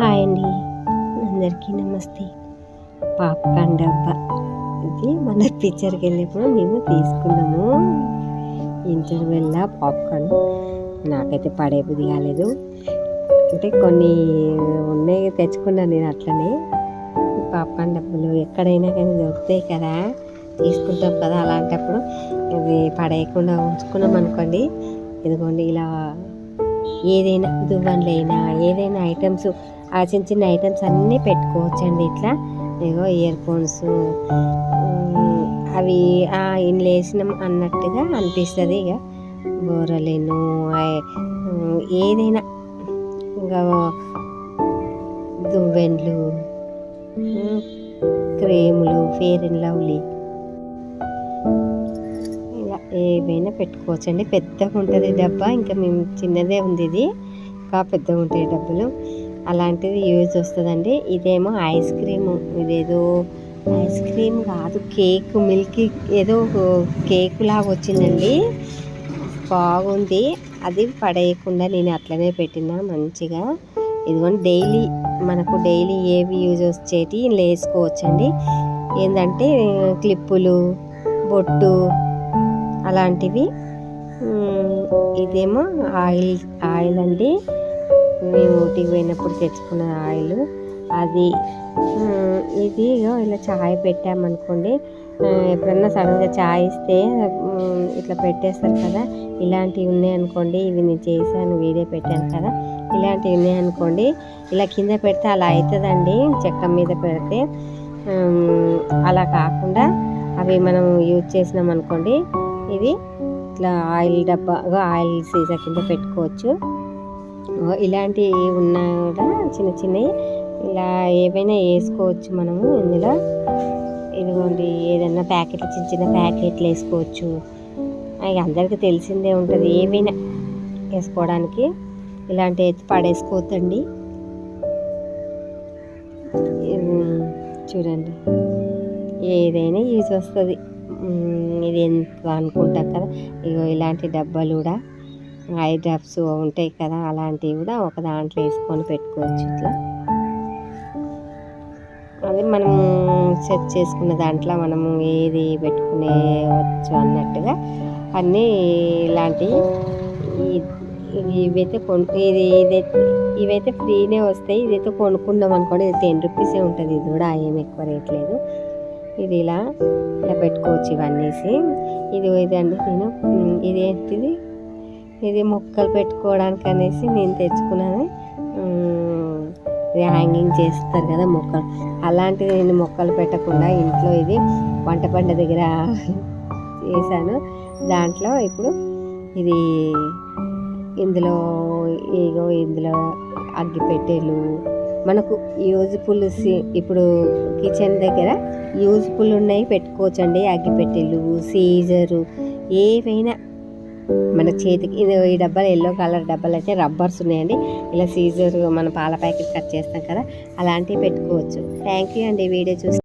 Hi అండి. అందరికీ నమస్తే. పాప్కార్న్ డబ్బా ఇది మన పిక్చర్కి వెళ్ళినప్పుడు మేము తీసుకున్నాము. ఇంటర్వెల్ పాప్కార్న్ నాకైతే పడే బుద్ధి కాలేదు. అంటే కొన్ని ఉన్నాయి తెచ్చుకున్నాను నేను అట్లనే. పాప్కార్న్ డబ్బులు ఎక్కడైనా కానీ దొరుకుతాయి కదా. తీసుకుంటాం కదా అలాంటప్పుడు. ఇది పడేయకుండా ఉంచుకున్నాం అనుకోండి. ఇదిగోండి ఇలా ఏదైనా దువ్వన్లైనా ఏదైనా ఐటమ్స్ ఆ చిన్న చిన్న ఐటమ్స్ అన్నీ పెట్టుకోవచ్చండి ఇట్లా. ఇగో ఇయర్ ఫోన్స్ అవి ఆ ఇంట్లో వేసినాం అన్నట్టుగా అనిపిస్తుంది ఇక. బోరలేను ఏదైనా ఇంకా దువ్వెండ్లు క్రీములు ఫేర్ అండ్ లవ్లీ. ఏమైనా పెట్టుకోవచ్చు పెట్టుకోవచ్చండి. పెద్దగా ఉంటుంది డబ్బా ఇంకా మేము చిన్నదే ఉంది ఇది. ఇంకా పెద్దగా ఉంటాయి డబ్బులు. అలాంటిది యూజ్ వస్తుందండి. ఇదేమో ఐస్ క్రీము. ఇదేదో ఐస్ క్రీమ్ కాదు కేక్ మిల్క్ ఏదో కేక్ లాగా వచ్చిందండి. బాగుంది. అది పడేయకుండా నేను అట్లనే పెట్టిన మంచిగా. ఇదిగోండి డైలీ మనకు డైలీ ఏవి యూజ్ వచ్చేటి వేసుకోవచ్చండి ఏంటంటే క్లిప్పులు బొట్టు అలాంటివి. ఇదేమో ఆయిల్ ఆయిల్ అండి. మేము ఊటికి పోయినప్పుడు తెచ్చుకున్న ఆయిల్. అది ఇది ఇలా చాయ్ పెట్టామనుకోండి ఎప్పుడన్నా సడన్గా చాయ్ ఇస్తే ఇట్లా పెట్టేస్తారు కదా. ఇలాంటివి ఉన్నాయనుకోండి ఇవి నేను చేశాను వీడియో పెట్టాను కదా. ఇలాంటివి ఉన్నాయనుకోండి ఇలా కింద పెడితే అలా అవుతుందండి చెక్క మీద పెడితే. అలా కాకుండా అవి మనం యూజ్ చేసినాం అనుకోండి ఇది ఇట్లా ఆయిల్ డబ్బాగా ఆయిల్ సీసా కింద పెట్టుకోవచ్చు. ఇలాంటివి ఉన్నా కూడా చిన్న చిన్నవి ఇలా ఏవైనా వేసుకోవచ్చు మనము ఇందులో. ఇదిగోండి ఏదైనా ప్యాకెట్లు చిన్న చిన్న ప్యాకెట్లు వేసుకోవచ్చు. అవి అందరికీ తెలిసిందే ఉంటుంది ఏమైనా వేసుకోవడానికి. ఇలాంటి ఎత్తి పడేసుకోవద్దండి. చూడండి. ఏదైనా యూజ్ వస్తుంది. ఇది ఎంత అనుకుంటాం కదా? ఇగో ఇలాంటి డబ్బాలు కూడా ఐ డ్రాప్స్ ఉంటాయి కదా అలాంటివి కూడా ఒక దాంట్లో వేసుకొని పెట్టుకోవచ్చు ఇట్లా. అది మనం సెట్ చేసుకున్న దాంట్లో మనము ఏది పెట్టుకునేవచ్చు అన్నట్టుగా అన్నీ ఇలాంటివి ఇవైతే కొను ఇది ఇదైతే ఇవైతే ఫ్రీనే వస్తాయి. ఇదైతే కొనుక్కున్నాం అనుకోండి ఇది టెన్ రూపీసే ఉంటుంది. ఇది కూడా ఏం ఎక్కువ రేట్ లేదు. ఇది ఇలా ఇలా పెట్టుకోవచ్చు ఇవన్నీ ఇది ఇదండి నేను ఇది ఏంటిది? ఇది మొక్కలు పెట్టుకోవడానికి అనేసి నేను తెచ్చుకున్నాను. ఇది హ్యాంగింగ్ చేస్తారు కదా మొక్కలు. అలాంటిది నేను మొక్కలు పెట్టకుండా ఇంట్లో ఇది వంట పంట దగ్గర చేశాను. దాంట్లో ఇప్పుడు ఇది ఇందులో ఇగో ఇందులో అగ్గిపెట్టెలు మనకు యూజ్ఫుల్ ఇప్పుడు కిచెన్ దగ్గర యూజ్ఫుల్ ఉన్నాయి పెట్టుకోవచ్చండి. అగ్గిపెట్టెలు సీజరు ఏవైనా మన చేతికి ఇది ఈ డబ్బాలు ఎల్లో కలర్ డబ్బాలు అయితే రబ్బర్స్ ఉన్నాయండి. ఇలా సీజర్ మన పాల ప్యాకెట్ కట్ చేస్తాం కదా అలాంటివి పెట్టుకోవచ్చు. థ్యాంక్ యూ అండి. వీడియో చూసి